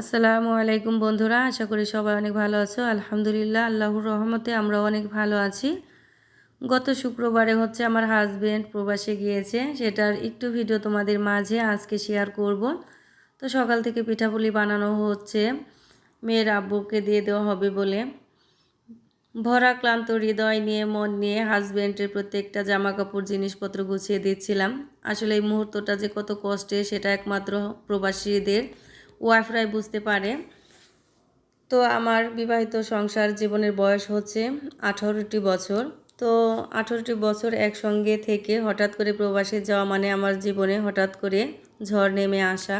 আসসালামু আলাইকুম বন্ধুরা, আশা করি সবাই অনেক ভালো আছো। আলহামদুলিল্লাহ, আল্লাহর রহমতে আমরা অনেক ভালো আছি। গত শুক্রবারে হচ্ছে আমার হাজবেন্ড প্রবাসে গিয়েছে, সেটার একটু ভিডিও তোমাদের মাঝে আজকে শেয়ার করব। তো সকাল থেকে পিঠাপুলি বানানো হচ্ছে, মেয়ের আব্বুকে দিয়ে দেওয়া হবে বলে। ভরা, ক্লান্ত হৃদয় নিয়ে, মন নিয়ে হাজব্যান্ডের প্রত্যেকটা জামা কাপড় জিনিসপত্র গুছিয়ে দিচ্ছিলাম। আসলে এই মুহূর্তটা যে কত কষ্টে সেটা একমাত্র প্রবাসীদের ওয়াইফরাই বুঝতে পারে। তো আমার বিবাহিত সংসার জীবনের বয়স হচ্ছে আঠারোটি বছর। তো আঠারোটি বছর একসঙ্গে থেকে হঠাৎ করে প্রবাসে যাওয়া মানে আমার জীবনে হঠাৎ করে ঝড় নেমে আসা।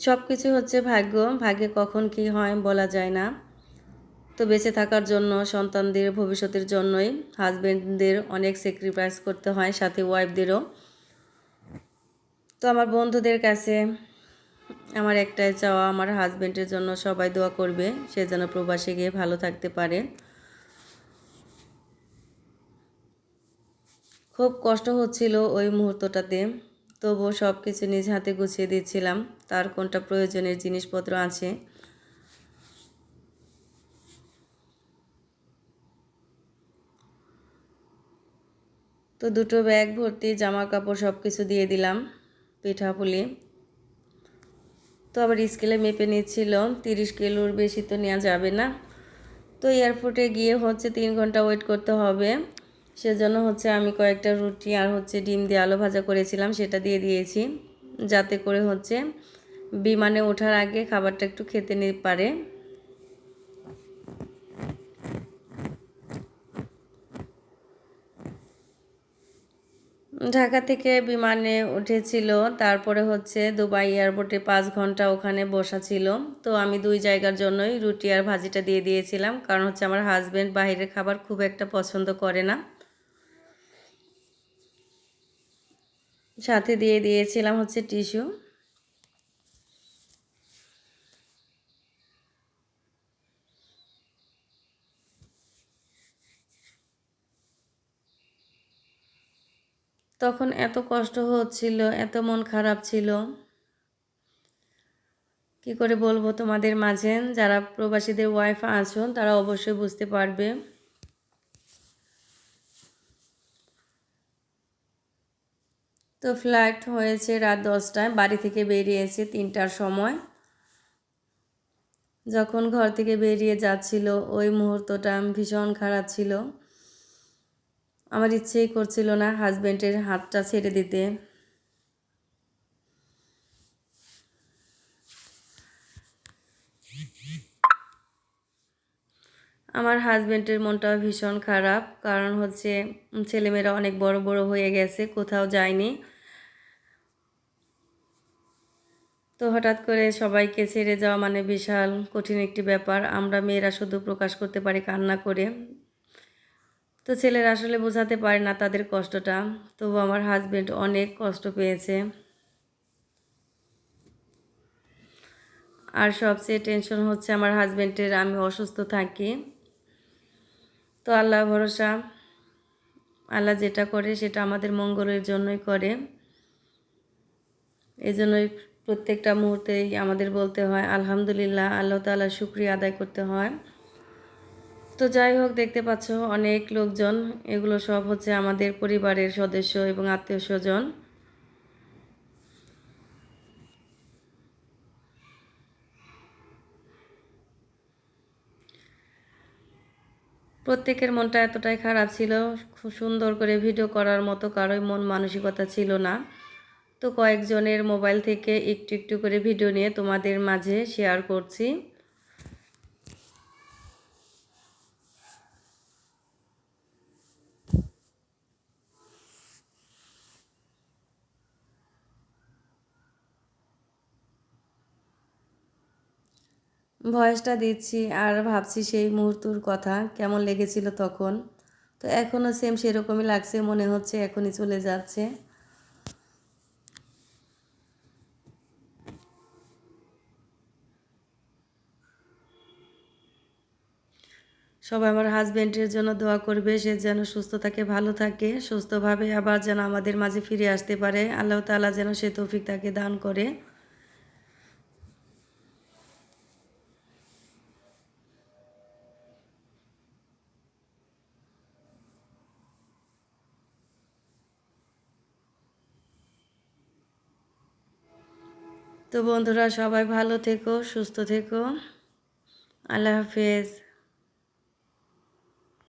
সব কিছু হচ্ছে ভাগ্য। ভাগ্যে কখন কি হয় বলা যায় না। তো বেঁচে থাকার জন্য, সন্তানদের ভবিষ্যতের জন্যই হাজব্যান্ডদের অনেক স্যাক্রিফাইস করতে হয়, সাথে ওয়াইফদেরও তো আমার বন্ধুদের কাছে আমার একটাই চাওয়া, আমার হাজব্যান্ডের জন্য সবাই দোয়া করবে, সে যেন প্রবাসে গিয়ে ভালো থাকতে পারে। খুব কষ্ট হচ্ছিল ওই মুহূর্তটাতে, তবুও সব কিছু নিজ হাতে গুছিয়ে দিচ্ছিলাম। তার কোনটা প্রয়োজনের জিনিসপত্র আছে? তো দুটো ব্যাগ, ভর্তি জামা কাপড় সব কিছু দিয়ে দিলাম, পিঠাপুলি। তো আবার স্কেলে মেপে নিচ্ছিল তিরিশ কিলোর বেশি তো নেওয়া যাবে না। তো এয়ারপোর্টে গিয়ে হচ্ছে তিন ঘণ্টা ওয়েট করতে হবে। সেজন্য হচ্ছে আমি কয়েকটা রুটি আর হচ্ছে ডিম দিয়ে আলু ভাজা করেছিলাম, সেটা দিয়ে দিয়েছি। যাতে করে হচ্ছে বিমানে ওঠার আগে খাবারটা একটু খেতে নিতে পারে। ঢাকা থেকে বিমানে উঠেছিল। তারপরে হচ্ছে দুবাই এয়ারপোর্টে পাঁচ ঘণ্টা ওখানে বসা ছিল। তো আমি দুই জায়গার জন্যই রুটি আর ভাজিটা দিয়ে দিয়েছিলাম। কারণ হচ্ছে আমার হাজব্যান্ড বাহিরের খাবার খুব একটা পছন্দ করে না। সাথে দিয়ে দিয়েছিলাম হচ্ছে টিস্যু তখন এত কষ্ট হচ্ছিল, এত মন খারাপ ছিল। কি করে বলব তোমাদের মাঝে? যারা প্রবাসীদের ওয়াইফ আছো, তারা অবশ্যই বুঝতে পারবে। তো ফ্লাইট হয়েছে রাত দশটায়, বাড়ি থেকে বেরিয়েছে তিনটার সময়। যখন ঘর থেকে বেরিয়ে যাচ্ছিল, ওই মুহূর্তটা ভীষণ খারাপ ছিল। আমার ইচ্ছেই করছিল না হাজব্যান্ডের হাতটা ছেড়ে দিতে। আমার হাজব্যান্ডের মনটা ভীষণ খারাপ, কারণ হচ্ছে ছেলেমেয়েরা অনেক বড় বড় হয়ে গেছে, কোথাও যায়নি। তো হঠাৎ করে সবাইকে ছেড়ে যাওয়া মানে বিশাল কঠিন একটি ব্যাপার। আমরা মেয়েরা শুধু প্রকাশ করতে পারি কান্না করে। তো ছেলেরা আসলে বোঝাতে পারে না তাদের কষ্টটা। তবু আমার হাজব্যান্ড অনেক কষ্ট পেয়েছে। আর সবচেয়ে টেনশন হচ্ছে আমার হাজব্যান্ডের আমি অসুস্থ থাকি। তো আল্লাহ ভরসা, আল্লাহ যেটা করে সেটা আমাদের মঙ্গলের জন্যই করে। এই জন্যই প্রত্যেকটা মুহূর্তেই আমাদের বলতে হয়, আলহামদুলিল্লাহ, আল্লাহ তাল্লাহ শুক্রিয়া আদায় করতে হয়। তো যাই হোক, দেখতে পাচ্ছ অনেক লোকজন। এগুলো সব হচ্ছে আমাদের পরিবারের সদস্য এবং আত্মীয় স্বজন। প্রত্যেকের মনটা এতটাই খারাপ ছিল, খুব সুন্দর করে ভিডিও করার মতো কারোই মন মানসিকতা ছিল না। তো কয়েকজনের মোবাইল থেকে একটু একটু করে ভিডিও নিয়ে তোমাদের মাঝে শেয়ার করছি। ভয়েসটা দিচ্ছি আর ভাবছি সেই মুহূর্তর কথা, কেমন লেগেছিল তখন। তো এখনও সেম সেরকমই লাগছে, মনে হচ্ছে এখনই চলে যাচ্ছে। সবাই আমার হাজব্যান্ডের জন্য দোয়া করবে, সে যেন সুস্থ থাকে, ভালো থাকে, সুস্থভাবে আবার যেন আমাদের মাঝে ফিরে আসতে পারে। আল্লাহ তালা যেন সে তৌফিক তাকে দান করে। তো বন্ধুরা সবাই ভালো থেকো সুস্থ থেকো। আল্লাহ হাফেজ।